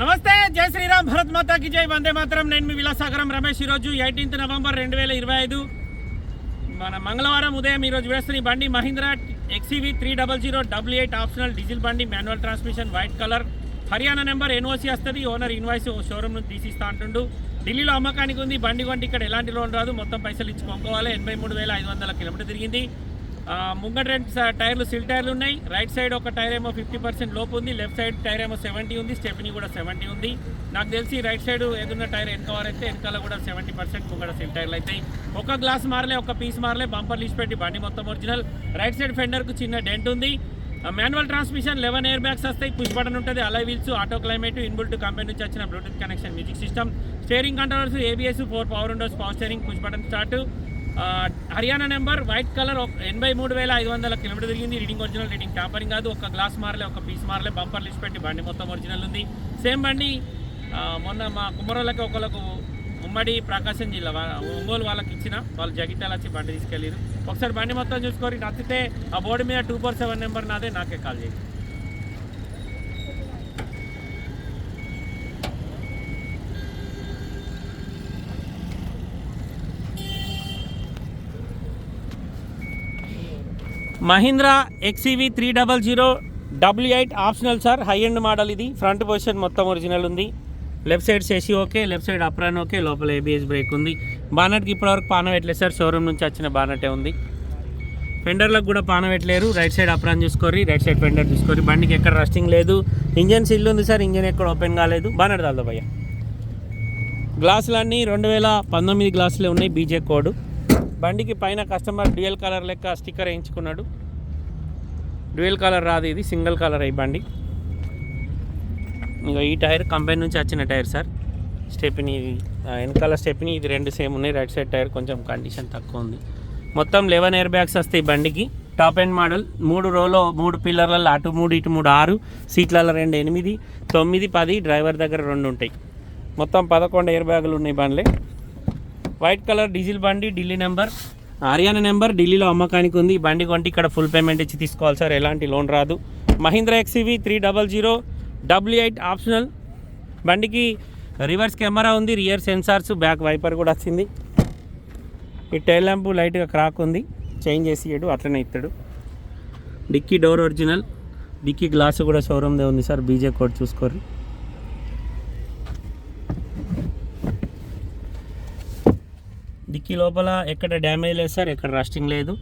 నమస్తే జై శ్రీరామ్ భరత్ మాతాకి జై. వందే మాత్రం. నేను మీ విలాసాగరం రమేష్. ఈరోజు ఎయిటీన్త్ నవంబర్ రెండు వేల ఇరవై ఐదు. మన మంగళవారం ఉదయం ఈరోజు వేస్తున్న బండి Mahindra XUV three double zero W eight optional diesel బండి manual transmission white colour. Haryana number NOC వస్తుంది ఓనర్ ఇన్వాయిస్ షోరూమ్ నుంచి తీసిస్తా అంటుండు. ఢిల్లీలో అమ్మకానికి ఉంది బండి కొంటే ఇక్కడ ఎలాంటి లోన్ రాదు మొత్తం పైసలు ఇచ్చి పంపుకోవాలి ఎనభై మూడు వేల ఐదు వందల కిలోమీటర్ తిరిగింది. ముంగట రెండు టైర్లు సిల్ టైర్లు ఉన్నాయి. రైట్ సైడ్ ఒక టైర్ ఏమో ఫిఫ్టీ పర్సెంట్ లోపు ఉంది. లెఫ్ట్ సైడ్ టైర్ ఏమో సెవెంటీ ఉంది. స్టెప్ని కూడా సెవెంటీ ఉంది. నాకు తెలిసి రైట్ సైడ్ ఎదున్న టైర్ వెనకవర్ అయితే వెనకాల కూడా సెవెంటీ పర్సెంట్ ముంగట సిల్ టైర్లు అవుతాయి ఒక గ్లాస్ మారలే ఒక పీస్ మారలే. బంపర్ లీస్ పెట్టి బండి మొత్తం ఒరిజినల్. రైట్ సైడ్ ఫెండర్కు చిన్న డెంట్ ఉంది. Manual transmission eleven air bags వస్తాయి. పుష్ బటన్ ఉంటుంది. Alloy wheels auto climate inbuilt company నుంచి వచ్చిన Bluetooth connection music system. Steering controls ABS four power windows power steering push button start. Haryana number white colour ఒక- ఎనభై మూడు వేల ఐదు వందల కిలోమీటర్ తిరిగింది. రీడింగ్ ఒరిజినల్ రీడింగ్ ట్యాంపరింగ్ కాదు. ఒక గ్లాస్ మారలే ఒక పీస్ మారలే. బంపర్ లిస్ట్ పెట్టి బండి మొత్తం ఒరిజినల్ ఉంది. సేమ్ బండి మొన్న మా కుమ్మరోళ్ళకి ఒకళ్ళకు ఉమ్మడి ప్రకాశం జిల్లా ఒంగోలు వాళ్ళకి ఇచ్చిన. వాళ్ళు జగిత్యాల వచ్చి బండి తీసుకెళ్ళారు. ఒకసారి బండి మొత్తం చూసుకొని నచ్చితే ఆ బోర్డు మీద టూ ఫోర్ సెవెన్ నెంబర్ నాదే నాకే కాల్ చేయండి Mahindra XUV three double zero W eight optional sir high end model ఇది. ఫ్రంట్ పొజిషన్ మొత్తం ఒరిజినల్ ఉంది. లెఫ్ట్ సైడ్ చేసి okay left side apron okay లోపల ఏబిఎస్ బ్రేక్ ఉంది. బానట్కి ఇప్పటివరకు పాన పెట్టలేదు సార్ షోరూమ్ నుంచి వచ్చిన బానటే ఉంది. ఫెండర్లకు కూడా పాన పెట్టలేరు రైట్ సైడ్ అప్రాన్ చూసుకోరి రైట్ సైడ్ ఫెండర్ చూసుకోరి బండికి ఎక్కడ రస్టింగ్ లేదు. ఇంజన్ సిల్ ఉంది సార్ ఇంజన్ ఎక్కడ ఓపెన్ కాలేదు. బానట్ దాదాపు భయ్య. గ్లాసులన్నీ రెండు వేల పంతొమ్మిది గ్లాసులే ఉన్నాయి బీజే కోడ్ బండికి పైన కస్టమర్ డ్యూయల్ కలర్ లెక్క స్టిక్కర్ వేయించుకున్నాడు. డ్యూయల్ కలర్ రాదు ఇది సింగిల్ కలర్ అయ్యి బండి. ఇంకా ఈ టైర్ కంపెనీ నుంచి వచ్చిన టైర్ సార్. స్టెప్ని ఇది ఆ, వెనకాల స్టెప్ని ఇది రెండు సేమ్ ఉన్నాయి రైట్ సైడ్ టైర్ కొంచెం కండిషన్ తక్కువ ఉంది. మొత్తం లెవెన్ ఎయిర్ బ్యాగ్స్ వస్తాయి బండికి. టాప్ ఎండ్ మోడల్ మూడు రోలో మూడు పిల్లర్లలో అటు మూడు ఇటు మూడు ఆరు సీట్లలో రెండు ఎనిమిది తొమ్మిది పది డ్రైవర్ దగ్గర రెండు ఉంటాయి. మొత్తం పదకొండు ఎయిర్ బ్యాగులు ఉన్నాయి బండ్లే. వైట్ కలర్ డీజిల్ బండి ఢిల్లీ నెంబర్. హర్యానా నెంబర్ ఢిల్లీలో అమ్మకానికి ఉంది. ఈ బండి కొంటే ఇక్కడ ఫుల్ పేమెంట్ ఇచ్చి తీసుకోవాలి సార్. ఎలాంటి లోన్ రాదు. Mahindra XUV three double zero W eight optional. బండికి రివర్స్ కెమెరా ఉంది రియర్ సెన్సార్స్ బ్యాక్ వైపర్ కూడా వచ్చింది. ఈ టైల్ ల్యాంపు లైట్గా క్రాక్ ఉంది. చేంజ్ చేసి ఇయ్యడు అట్లనే ఇస్తాడు dicky door original. Dicky glass కూడా షోరూమ్దే ఉంది సార్. బీజే కోడ్ చూసుకోరు డిక్కీ లోపల ఎక్కడ డ్యామేజ్ లేదు సార్ ఎక్కడ రస్టింగ్ లేదు.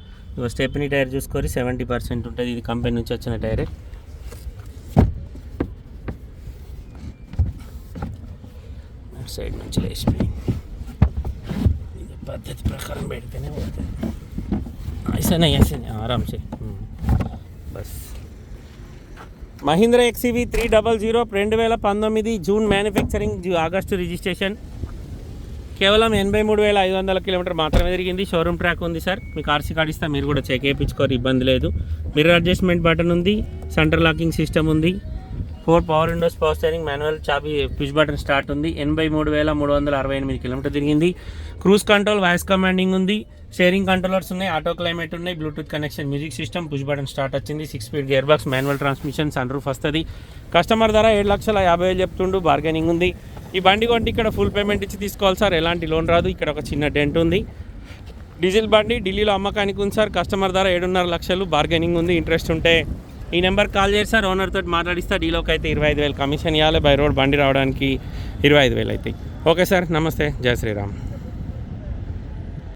స్టెప్ని టైర్ చూసుకొని సెవెంటీ పర్సెంట్ ఉంటుంది. ఇది కంపెనీ నుంచి వచ్చిన టైరే. సైడ్ నుంచి లేచిపోయింది పద్ధతి ప్రకారం పెడితేనే పోతుంది. ఐసానే ఐసానే ఆరాంసే bus. Mahindra XUV three double zero రెండు వేల పంతొమ్మిది జూన్ మ్యానుఫ్యాక్చరింగ్ ఆగస్టు రిజిస్ట్రేషన్. కేవలం ఎనభై మూడు వేల ఐదు వందల కిలోమీటర్ మాత్రమే తిరిగింది. షోరూమ్ ట్రాక్ ఉంది సార్. మీకు ఆర్సీ కార్డ్ ఇస్తా మీరు కూడా చెక్ చేయించుకోరు ఇబ్బంది లేదు. మిర్రర్ అడ్జస్ట్మెంట్ బటన్ ఉంది సెంటర్ లాకింగ్ సిస్టమ్ ఉంది. Four power windows power steering manual చాబీ push button start ఉంది. ఎనభై మూడు వేల మూడు వందల అరవై ఎనిమిది కిలోమీటర్ తిరిగింది. క్రూజ్ కంట్రోల్ వాయిస్ కమాండింగ్ ఉంది. షేరింగ్ కంట్రోలర్స్ ఉన్నాయి ఆటో క్లైమేట్ ఉన్నాయి. Bluetooth connection music system push button start వచ్చింది. Six speed gear box manual transmission sun roof వస్తుంది. కస్టమర్ ధర ఏడు లక్షల యాభై వేలు చెప్తుండు బార్గెనింగ్ ఉంది. ఈ బండి కొంటే ఇక్కడ ఫుల్ పేమెంట్ ఇచ్చి తీసుకోవాలి సార్. ఎలాంటి లోన్ రాదు. ఇక్కడ ఒక చిన్న డెంట్ ఉంది. డీజిల్ బండి ఢిల్లీలో అమ్మకానికి ఉంది సార్. కస్టమర్ ధర ఏడున్నర లక్షలు. బార్గెనింగ్ ఉంది. ఇంట్రెస్ట్ ఉంటే ఈ నెంబర్ కాల్ చేసి సార్. ఓనర్ తోటి మాట్లాడిస్తే. డీలోకి అయితే ఇరవై ఐదు వేలు కమిషన్ ఇవ్వాలి బై రోడ్ బండి రావడానికి ఇరవై ఐదు వేలు అవుతాయి ఓకే సార్. నమస్తే. జై శ్రీరామ్.